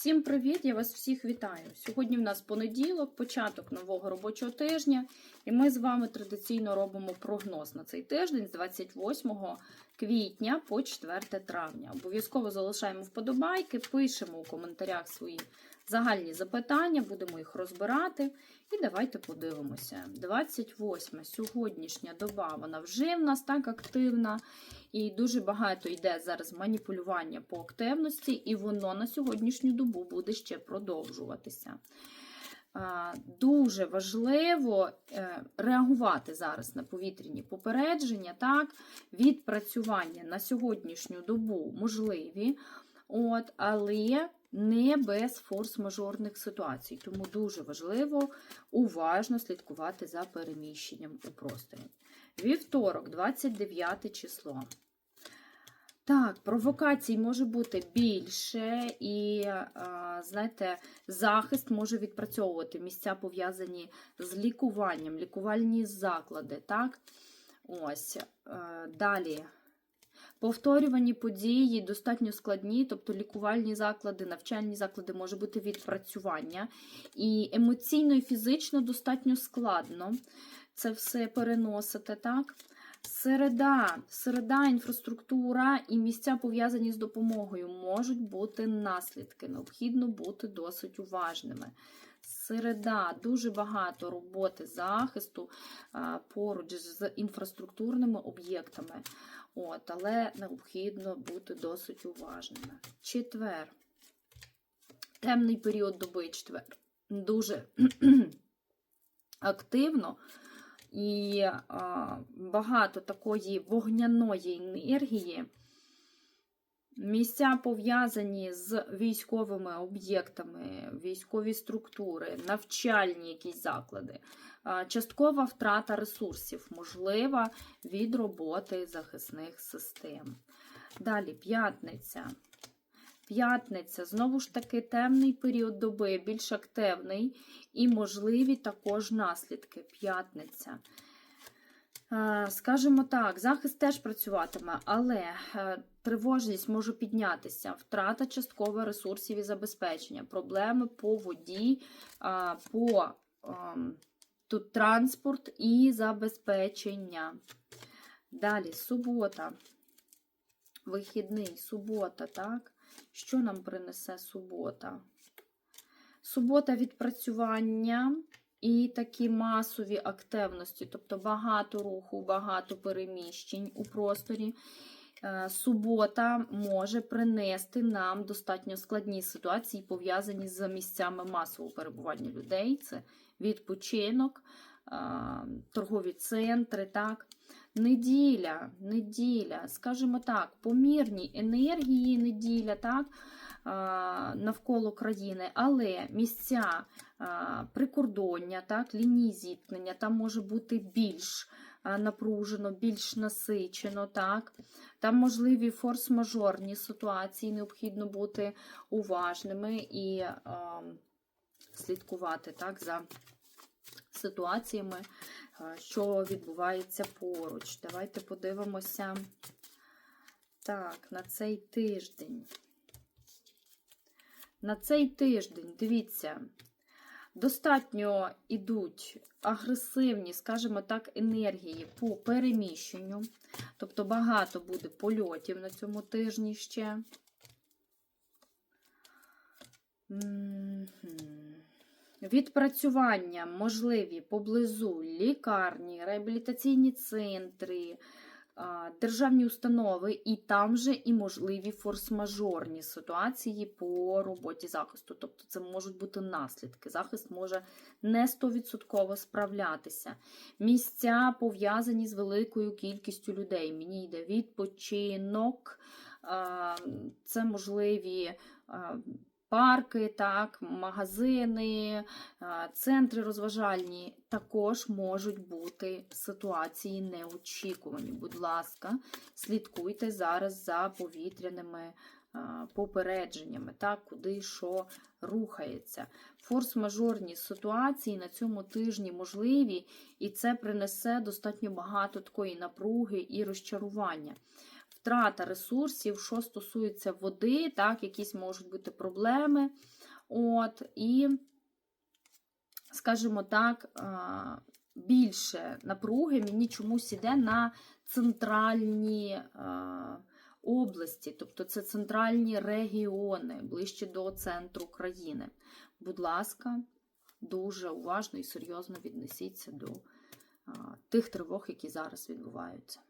Всім привіт! Я вас всіх вітаю. Сьогодні в нас понеділок, початок нового робочого тижня, і ми з вами традиційно робимо прогноз на цей тиждень з 28 квітня по 4 травня. Обов'язково залишаємо вподобайки, пишемо у коментарях свої загальні запитання, будемо їх розбирати. І давайте подивимося. 28 сьогоднішня доба, вона вже в нас так активна. І дуже багато йде зараз маніпулювання по активності, і воно на сьогоднішню добу буде ще продовжуватися. Дуже важливо е, реагувати зараз на повітряні попередження, так, відпрацювання на сьогоднішню добу можливі, от, але не без форс-мажорних ситуацій. Тому дуже важливо уважно слідкувати за переміщенням у просторі. Вівторок, 29 число. Так, провокацій може бути більше, і, знаєте, захист може відпрацьовувати місця, пов'язані з лікуванням, лікувальні заклади. так? Ось. Далі. Повторювані події достатньо складні, тобто лікувальні заклади, навчальні заклади може бути відпрацювання. І емоційно і фізично достатньо складно це все переносити, так? Середа, середа, інфраструктура і місця пов'язані з допомогою можуть бути наслідки. Необхідно бути досить уважними. Середа, дуже багато роботи захисту поруч з інфраструктурними об'єктами, От, але необхідно бути досить уважними. Четвер. Темний період доби четвер. Дуже активно і а, багато такої вогняної енергії. Місця пов'язані з військовими об'єктами, військові структури, навчальні якісь заклади, часткова втрата ресурсів, можлива від роботи захисних систем. Далі п'ятниця. П'ятниця, знову ж таки, темний період доби, більш активний і можливі також наслідки. П'ятниця. Скажімо так, захист теж працюватиме, але е, тривожність може піднятися, втрата частково ресурсів і забезпечення, проблеми по воді, по ем, тут транспорт і забезпечення. Далі субота, вихідний, субота, так? Що нам принесе субота? Субота відпрацювання і такі масові активності, тобто багато руху, багато переміщень у просторі. Е, субота може принести нам достатньо складні ситуації, пов'язані з місцями масового перебування людей. Це відпочинок, е, торгові центри. так. Неділя, неділя, скажімо так, помірні енергії неділя, так, навколо країни, але місця прикордоння, так, лінії зіткнення, там може бути більш напружено, більш насичено. так, Там можливі форс-мажорні ситуації, необхідно бути уважними і а, слідкувати так, за ситуаціями що відбувається поруч. Давайте подивимося так, на цей тиждень. На цей тиждень, дивіться, достатньо йдуть агресивні, скажімо так, енергії по переміщенню. Тобто багато буде польотів на цьому тижні ще. Відпрацювання можливі поблизу лікарні, реабілітаційні центри, державні установи, і там же і можливі форс-мажорні ситуації по роботі захисту. Тобто це можуть бути наслідки. Захист може не 100% справлятися. Місця пов'язані з великою кількістю людей. Мені йде відпочинок, це можливі парки, так, магазини, центри розважальні також можуть бути ситуації неочікувані. Будь ласка, слідкуйте зараз за повітряними попередженнями, так, куди що рухається. Форс-мажорні ситуації на цьому тижні можливі, і це принесе достатньо багато такої напруги і розчарування. Втрата ресурсів, що стосується води, так, якісь можуть бути проблеми. От, і, скажімо так, більше напруги мені чомусь іде на центральні області, тобто це центральні регіони, ближче до центру країни. Будь ласка, дуже уважно і серйозно віднесіться до тих тривог, які зараз відбуваються.